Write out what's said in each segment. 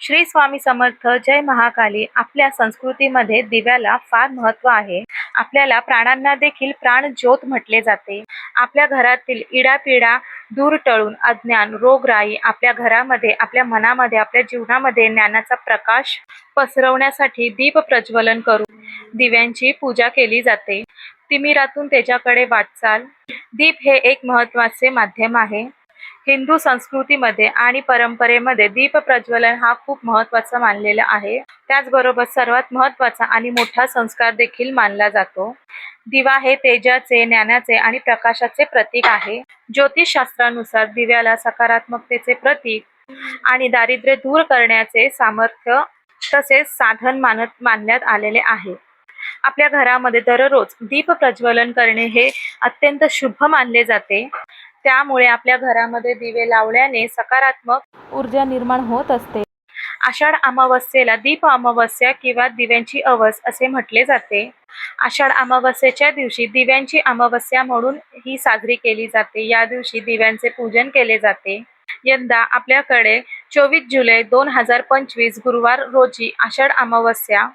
श्री स्वामी समर्थ जय महाकाली. आपल्या संस्कृतीमध्ये दिव्याला फार महत्त्व आहे. आपल्याला प्राणांना देखील प्राण ज्योत म्हटले जाते. आपल्या घरातील इडापिडा दूर टळून अज्ञान रोगराई आपल्या घरामध्ये आपल्या मनामध्ये आपल्या जीवनामध्ये ज्ञानाचा प्रकाश पसरवण्यासाठी दीप प्रज्वलन करून दिव्यांची पूजा केली जाते. तिमिरातून त्याच्याकडे वाटचाल. दीप हे एक महत्त्वाचे माध्यम आहे. हिंदू संस्कृतीमध्ये आणि परंपरेमध्ये दीप प्रज्वलन हा खूप महत्त्वाचा मानलेला आहे. त्याचबरोबर सर्वात महत्त्वाचा आणि मोठा संस्कार देखील मानला जातो. दिवा हे तेजाचे ज्ञानाचे आणि प्रकाशाचे प्रतीक आहे. ज्योतिषशास्त्रानुसार दिव्याला सकारात्मकतेचे प्रतीक आणि दारिद्र्य दूर करण्याचे सामर्थ्य तसेच साधन मानत मानण्यात आलेले आहे. आपल्या घरामध्ये दररोज दीप प्रज्वलन करणे हे अत्यंत शुभ मानले जाते. त्यामुळे आपल्या घरामध्ये दिवे लावल्याने सकारात्मक ऊर्जा निर्माण होत असते. आषाढ अमावस्येला दीप अमावस्या किंवा दिव्यांची अवस असे म्हटले जाते. आषाढ अमावस्येच्या दिवशी दिव्यांची अमावस्या म्हणून ही साजरी केली जाते. या दिवशी दिव्यांचे पूजन केले जाते. यंदा आपल्याकडे चोवीस जुलै दोन हजार पंचवीस गुरुवार रोजी आषाढ अमावस्या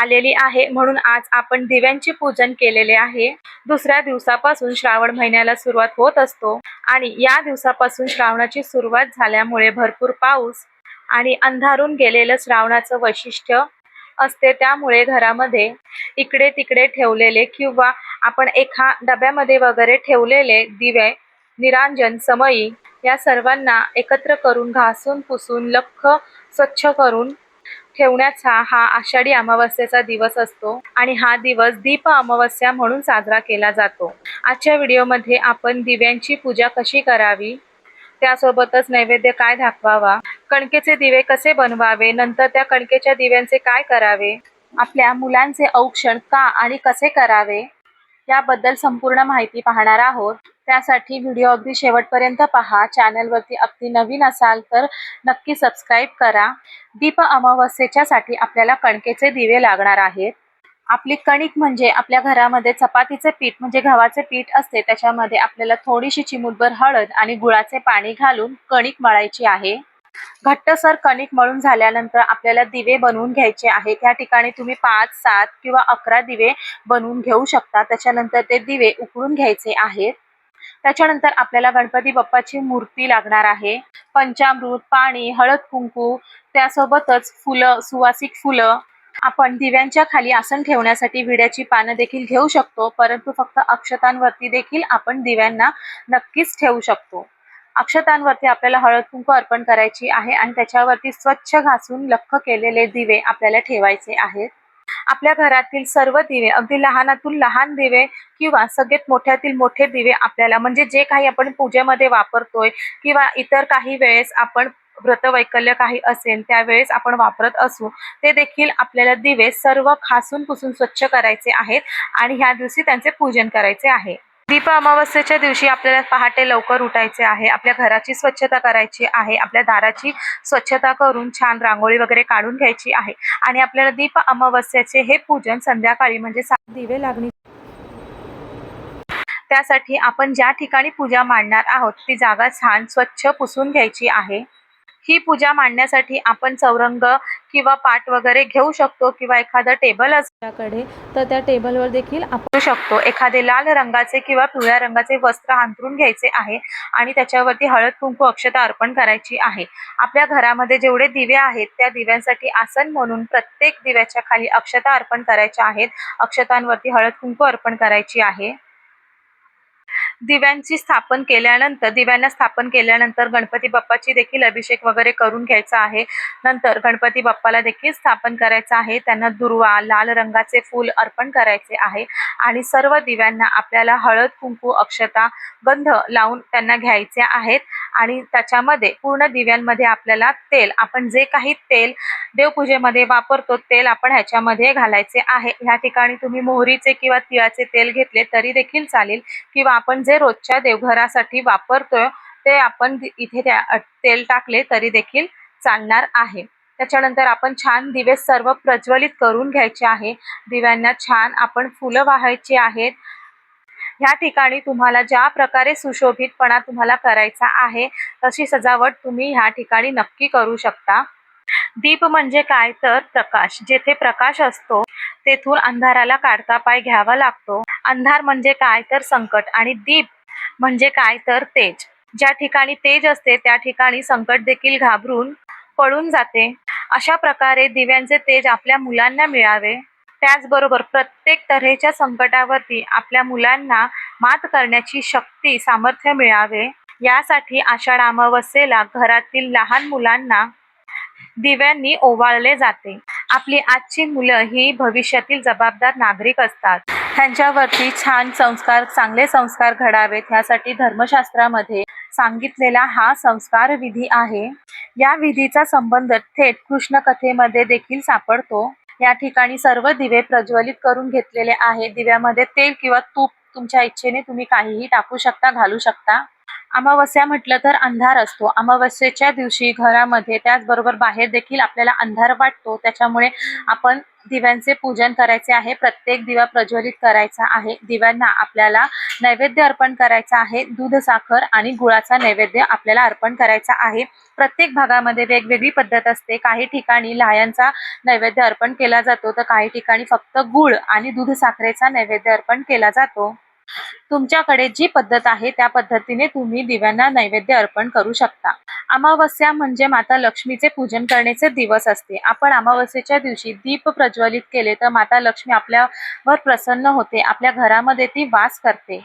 आलेली आहे. म्हणून आज आपण दिव्यांचे पूजन केलेले आहे. दुसऱ्या दिवसापासून श्रावण महिन्याला सुरुवात होत असतो आणि या दिवसापासून श्रावणाची सुरुवात झाल्यामुळे भरपूर पाऊस आणि अंधारून गेलेलं श्रावणाचं वैशिष्ट्य असते. त्यामुळे घरामध्ये इकडे तिकडे ठेवलेले किंवा आपण एका डब्यामध्ये वगैरे ठेवलेले दिवे निरांजन समयी या सर्वांना एकत्र करून घासून पुसून लख्ख स्वच्छ करून ठेवण्याचा हा आषाढी अमावस्येचा दिवस असतो आणि हा दिवस दीप अमावस्या म्हणून साजरा केला जातो. आजच्या व्हिडिओमध्ये आपण दिव्यांची पूजा कशी करावी त्यासोबतच नैवेद्य काय दाखवावा कणकेचे दिवे कसे बनवावे नंतर त्या कणकेच्या दिव्यांचे काय करावे आपल्या मुलांचे औक्षण का आणि कसे करावे याबद्दल संपूर्ण माहिती पाहणार आहोत. त्यासाठी व्हिडिओ अगदी शेवटपर्यंत पहा. चॅनलवरती अगदी नवीन असाल तर नक्की सबस्क्राईब करा. दीप अमावस्येच्या साठी आपल्याला कणकेचे दिवे लागणार आहेत. आपली कणिक म्हणजे आपल्या घरामध्ये चपातीचे पीठ म्हणजे गव्हाचे पीठ असते. त्याच्यामध्ये आपल्याला थोडीशी चिमूटभर हळद आणि गुळाचे पाणी घालून कणिक मळायची आहे. घट्टसर कणिक मळून झाल्यानंतर आपल्याला दिवे बनवून घ्यायचे आहेत या ठिकाणी तुम्ही पाच सात किंवा अकरा दिवे बनवून घेऊ शकता. त्याच्यानंतर ते दिवे उकळून घ्यायचे आहेत. त्याच्यानंतर आपल्याला गणपती बाप्पाची मूर्ती लागणार आहे. पंचामृत पाणी हळद कुंकू त्यासोबतच फुलं सुवासिक फुलं. आपण दिव्यांच्या खाली आसन ठेवण्यासाठी विड्याची पानं देखील घेऊ शकतो परंतु फक्त अक्षतांवरती देखील आपण दिव्यांना नक्कीच ठेवू शकतो. अक्षतांवरती आपल्याला हळद कुंकू अर्पण करायची आहे आणि त्याच्यावरती स्वच्छ घासून लख केलेले दिवे आपल्याला ठेवायचे आहेत. आपल्या घरातील सर्व दिवे अगदी लहानातून लहान दिवे किंवा सगळ्यात मोठ्यातील मोठे दिवे आपल्याला म्हणजे जे काही आपण पूजेमध्ये वापरतोय किंवा इतर काही वेळेस आपण व्रतवैकल्य काही असेल त्यावेळेस आपण वापरत असू ते देखील आपल्याला दिवे सर्व खासून पुसून स्वच्छ करायचे आहेत आणि ह्या दिवशी त्यांचे पूजन करायचे आहे. दीप अमावस्येच्या दिवशी आपल्याला पहाटे लवकर उठायचे आहे. आपल्या घराची स्वच्छता करायची आहे. आपल्या दाराची स्वच्छता करून छान रांगोळी वगैरे काढून घ्यायची आहे. आणि आपल्याला दीप अमावस्याचे हे पूजन संध्याकाळी म्हणजे सात दिवे लागणी त्यासाठी आपण ज्या ठिकाणी पूजा मांडणार आहोत ती जागा छान स्वच्छ पुसून घ्यायची आहे. ही पूजा मांडण्यासाठी आपण चौरंग किंवा पाट वगैरे घेऊ शकतो किंवा एखादं टेबल असल्याकडे तर त्या टेबलवर देखील आपण शकतो. एखादे लाल रंगाचे किंवा पिवळ्या रंगाचे वस्त्र अंथरून घ्यायचे आहे आणि त्याच्यावरती हळद कुंकू अक्षता अर्पण करायची आहे. आपल्या घरामध्ये जेवढे दिवे आहेत त्या दिव्यांसाठी आसन म्हणून प्रत्येक दिव्याच्या खाली अक्षता अर्पण करायच्या आहेत. अक्षतांवरती हळद कुंकू अर्पण करायची आहे. दिव्यांची स्थापन केल्यानंतर दिव्यांना स्थापन केल्यानंतर गणपती बाप्पाची देखील अभिषेक वगैरे करून घ्यायचा आहे. नंतर गणपती बाप्पाला देखील स्थापन करायचं आहे. त्यांना दुर्वा लाल रंगाचे फूल अर्पण करायचे आहे. आणि सर्व दिव्यांना आपल्याला हळद कुंकू अक्षता गंध लावून त्यांना घ्यायचे आहेत. आणि त्याच्यामध्ये पूर्ण दिव्यांमध्ये आपल्याला तेल आपण जे काही तेल देवपूजेमध्ये वापरतो तेल आपण ह्याच्यामध्ये घालायचे आहे. ह्या ठिकाणी तुम्ही मोहरीचे किंवा तिळाचे तेल घेतले तरी देखील चालेल. किंवा आपण जे रोजच्या देवघरासाठी वापरतोय ते आपण इथे त्या तेल टाकले तरी देखील चालणार आहे. त्याच्यानंतर आपण छान दिवे सर्व प्रज्वलित करून घ्यायचे आहे. दिव्यांना छान आपण फुलं वाहायची आहेत. ह्या ठिकाणी तुम्हाला ज्या प्रकारे सुशोभितपणा तुम्हाला करायचा आहे तशी सजावट तुम्ही ह्या ठिकाणी नक्की करू शकता. दीप म्हणजे काय? तर प्रकाश. जेथे प्रकाश असतो तेथून अंधाराला काढता पाय घ्यावा लागतो. अंधार म्हणजे काय? तर संकट. आणि दीप म्हणजे काय? तर तेज. ज्या ठिकाणी तेज असते त्या ठिकाणी संकट देखील घाबरून पळून जाते. अशा प्रकारे दिव्यांचे तेज आपल्या मुलांना मिळावे. त्याचबरोबर प्रत्येक तऱ्हेच्या संकटावरती आपल्या मुलांना मात करण्याची शक्ती सामर्थ्य मिळावे. यासाठी आषाढ अमावस्येला घरातील लहान मुलांना दिव्यांनी ओवाळले जाते. आपली आजची मुलं ही भविष्यातील जबाबदार नागरिक असतात. त्यांच्यावरती छान संस्कार चांगले संस्कार घडावेत ह्यासाठी धर्मशास्त्रामध्ये सांगितलेला हा संस्कार विधी आहे. या विधीचा संबंध थेट कृष्ण कथेमध्ये देखील सापडतो. या ठिकाणी सर्व दिवे प्रज्वलित करून घेतलेले आहे दिव्यामध्ये तेल किंवा तूप तुमच्या इच्छेने तुम्ही काहीही टाकू शकता घालू शकता. अमावस्या म्हटलं तर अंधार असतो. अमावस्येच्या दिवशी घरामध्ये त्याचबरोबर बाहेर देखील आपल्याला अंधार वाटतो. त्याच्यामुळे आपण दिव्यांचे पूजन करायचे आहे. प्रत्येक दिवा प्रज्वलित करायचा आहे. दिव्यांना आपल्याला नैवेद्य अर्पण करायचा आहे. दूध साखर आणि गुळाचा नैवेद्य आपल्याला अर्पण करायचा आहे. प्रत्येक भागामध्ये वेगवेगळी पद्धत असते. काही ठिकाणी लाह्यांचा नैवेद्य अर्पण केला जातो. तर काही ठिकाणी फक्त गुळ आणि दूध साखरेचा नैवेद्य अर्पण केला जातो. तुमच्याकडे जी पद्धत आहे त्या पद्धतीने तुम्ही दिव्यांना नैवेद्य अर्पण करू शकता. अमावस्या म्हणजे माता लक्ष्मीचे पूजन करण्याचे दिवस असते. आपण अमावस्येच्या दिवशी दीप प्रज्वलित केले तर माता लक्ष्मी आपल्यावर प्रसन्न होते आपल्या घरामध्ये ती वास करते.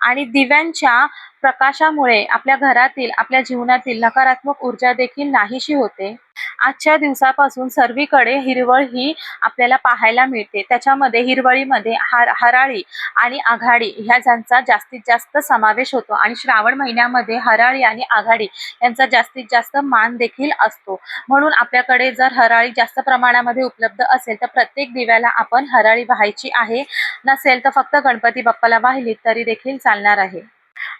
आणि दिव्यांच्या प्रकाशामुळे आपल्या घरातील आपल्या जीवनातील नकारात्मक ऊर्जा देखील नाहीशी होते. आजच्या दिवसापासून सर्वीकडे हिरवळ ही आपल्याला पाहायला मिळते. त्याच्यामध्ये हिरवळीमध्ये हर हराळी आणि आघाडी ह्या ज्यांचा जास्तीत जास्त समावेश होतो आणि श्रावण महिन्यामध्ये हराळी आणि आघाडी यांचा जास्तीत जास्त मान देखील असतो. म्हणून आपल्याकडे जर हराळी जास्त प्रमाणामध्ये उपलब्ध असेल तर प्रत्येक दिव्याला आपण हराळी वाहायची आहे. नसेल तर फक्त गणपती बाप्पाला वाहिली तरी देखील चालणार आहे.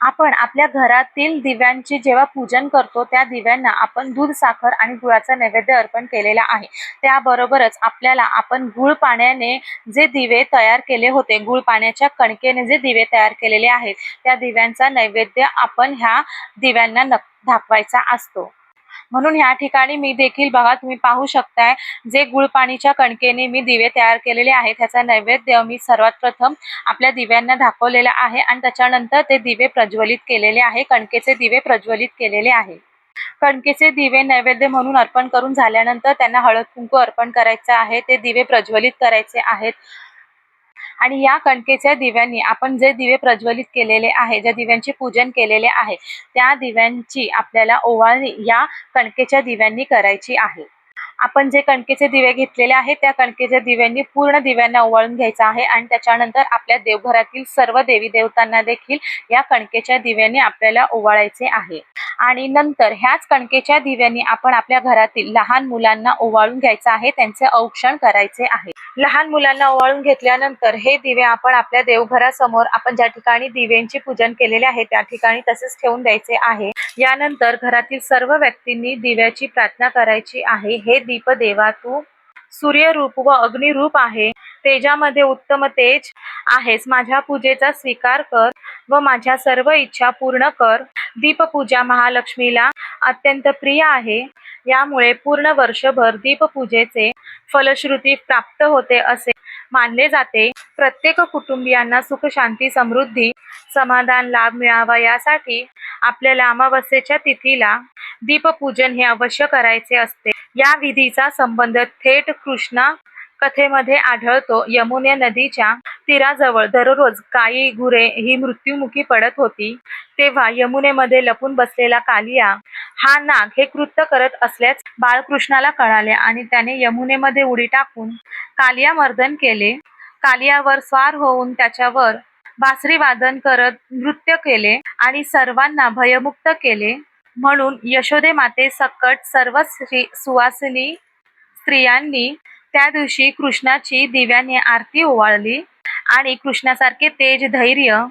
आपण आपल्या घरातील दिव्यांची जेव्हा पूजन करतो त्या दिव्यांना आपण दूध साखर आणि गुळाचा नैवेद्य अर्पण केलेला आहे. त्याबरोबरच आपल्याला आपण गुळ पाण्याने जे दिवे तयार केले होते गुळ पाण्याच्या कणकेने जे दिवे तयार केलेले आहेत त्या दिव्यांचा नैवेद्य आपण ह्या दिव्यांना दाखवायचा असतो. म्हणून ह्या ठिकाणी मी देखील बघा तुम्ही पाहू शकताय जे गुळपाणीच्या कणकेने मी दिवे तयार केलेले आहेत. त्याचा नैवेद्य मी सर्वात प्रथम आपल्या दिव्यांना दाखवलेला आहे आणि त्याच्यानंतर ते दिवे प्रज्वलित केलेले आहे. कणकेचे दिवे प्रज्वलित केलेले आहे. कणकेचे दिवे नैवेद्य म्हणून अर्पण करून झाल्यानंतर त्यांना हळद कुंकू अर्पण करायचं आहे. ते दिवे प्रज्वलित करायचे आहेत. आणि या कणकेच्या दिव्यांनी आपण जे दिवे प्रज्वलित केलेले आहे ज्या दिव्यांचे पूजन केलेले आहे त्या दिव्यांची आपल्याला ओवाळणी या कणकेच्या दिव्यांनी करायची आहे. आपण जे कणकेचे दिवे घेतलेले आहेत त्या कणकेच्या दिव्यांनी पूर्ण दिव्यांना ओवाळून घ्यायचं आहे आणि त्याच्यानंतर आपल्या देवघरातील सर्व देवी देवतांना देखील या कणकेच्या दिव्यांनी आपल्याला ओवाळायचे आहे. आणि नंतर ह्याच कणकेच्या दिव्यांनी आपण आपल्या घरातील लहान मुलांना ओवाळून घ्यायचं आहे त्यांचे औक्षण करायचे आहे. लहान मुलांना ओवाळून घेतल्यानंतर हे दिवे आपण आपल्या देवघरासमोर आपण ज्या ठिकाणी दिव्यांची पूजन केलेले आहे त्या ठिकाणी तसेच ठेवून द्यायचे आहे. यानंतर घरातील सर्व व्यक्तींनी दिव्याची प्रार्थना करायची आहे. हे दीप देवा तू सूर्यरूप व अग्निरूप आहे. तेजामध्ये उत्तम तेज आहेस. माझ्या पूजेचा स्वीकार कर व माझ्या सर्व इच्छा पूर्ण कर. दीपपूजा महालक्ष्मीला अत्यंत प्रिय आहे. यामुळे पूर्ण वर्षभर दीपपूजेचे फलश्रुती प्राप्त होते असे मानले जाते. प्रत्येक कुटुंबियांना सुख शांती समृद्धी समाधान लाभ मिळावा यासाठी आपल्याला अमावस्येच्या तिथीला दीपपूजन हे अवश्य करायचे असते. या विधीचा संबंध थेट कृष्णा कथेमध्ये आढळतो यमुने नदीच्या तीराजवळ दररोज काई गुरे ही मृत्युमुखी पडत होती. तेव्हा यमुनेमध्ये लपून बसलेला कालिया हा नाग हे कृत्य करत असल्यास बाळकृष्णाला कळाले आणि त्याने यमुनेमध्ये उडी टाकून कालिया मर्दन केले. कालियावर स्वार होऊन त्याच्यावर बासरी वादन करत नृत्य केले आणि सर्वांना भयमुक्त केले. म्हणून यशोदे माते सकट सर्व स्त्री सुवासिनी स्त्रियांनी त्या दिवशी कृष्णाची दिव्याने आरती ओवाळली आणि कृष्णासारखे तेज धैर्य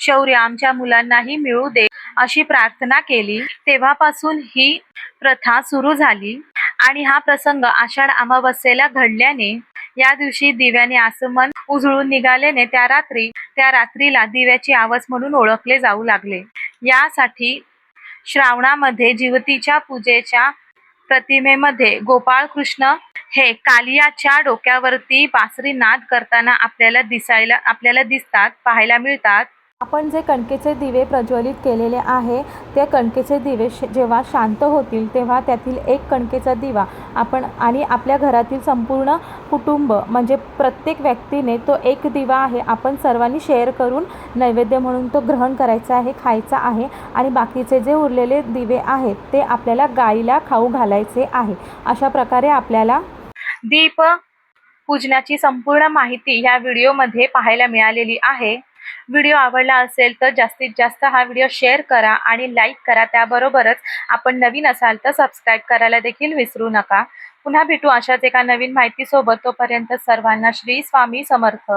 शौर्य आमच्या मुलांनाही मिळू दे अशी प्रार्थना केली. तेव्हापासून ही प्रथा सुरू झाली आणि हा प्रसंग आषाढ अमावस्येला घडल्याने या दिवशी दिव्याने आसमन उजळून निघाल्याने त्या रात्री त्या रात्रीला दिव्याची आवाज म्हणून ओळखले जाऊ लागले. यासाठी श्रावणामध्ये जीवतीच्या पूजेच्या प्रतिमेमध्ये गोपाळ कृष्ण हे कालियाच्या डोक्यावरती बासरी नाद करताना आपल्याला दिसायला आपल्याला दिसतात पाहायला मिळतात. आपण जे कणकेचे दिवे प्रज्वलित केलेले आहे ते कणकेचे दिवे श जेव्हा शांत होतील तेव्हा त्यातील एक कणकेचा दिवा आपण आणि आपल्या घरातील संपूर्ण कुटुंब म्हणजे प्रत्येक व्यक्तीने तो एक दिवा आहे आपण सर्वांनी शेअर करून नैवेद्य म्हणून तो ग्रहण करायचा आहे खायचा आहे आणि बाकीचे जे उरलेले दिवे आहेत ते आपल्याला गाईला खाऊ घालायचे आहे. अशा प्रकारे आपल्याला दीप पूजनाची संपूर्ण माहिती ह्या व्हिडिओमध्ये पाहायला मिळालेली आहे. व्हिडिओ आवडला असेल तर जास्तीत जास्त हा व्हिडिओ शेअर करा आणि लाईक करा. त्याबरोबरच आपण नवीन असाल तर सबस्क्राईब करायला देखील विसरू नका. पुन्हा भेटू अशाच एका नवीन माहितीसोबत. तोपर्यंत सर्वांना श्री स्वामी समर्थ.